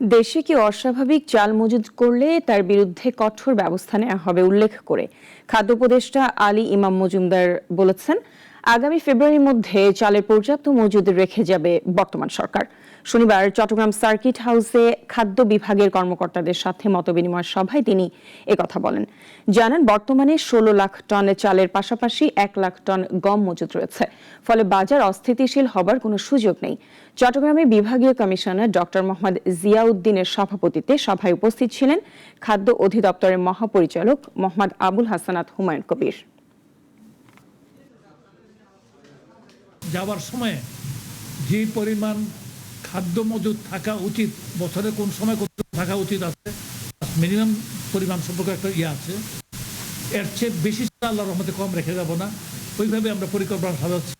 দেশে কি অস্বাভাবিক চাল মজুদ করলে তার বিরুদ্ধে কঠোর ব্যবস্থা নেওয়া হবে, উল্লেখ করে। খাদ্য উপদেষ্টা আলী ইমাম মজুমদার বলেছেন আগামী ফেব্রুয়ারির মধ্যে চালের পর্যাপ্ত মজুদ রেখে যাবে বর্তমান সরকার। শনিবার চট্টগ্রাম সার্কিট হাউসে খাদ্য বিভাগের কর্মকর্তাদের সাথে মতবিনিময় সভায় তিনি একথা বলেন। জানান, বর্তমানে ষোলো লাখ টন চালের পাশাপাশি এক লাখ টন গম মজুদ রয়েছে। ফলে বাজার অস্থিতিশীল হবার কোনো সুযোগ নেই। চট্টগ্রামে বিভাগীয় কমিশনার ডক্টর মোহাম্মদ জিয়াউদ্দিনের সভাপতিত্বে সভায় উপস্থিত ছিলেন খাদ্য অধিদপ্তরের মহাপরিচালক মোহাম্মদ আবুল হাসানাত হুমায়ুন কবির। যাওয়ার সময় যে পরিমাণ খাদ্য মজুদ থাকা উচিত, বছরে কোন সময় কত থাকা উচিত আছে মিনিমাম পরিমাণ সম্পর্কে একটা ইয়ে আছে। এর চেয়ে বেশি আল্লাহ রহমতে কম রেখে যাব না। ওইভাবে আমরা পরিকল্পনা সাজাচ্ছি।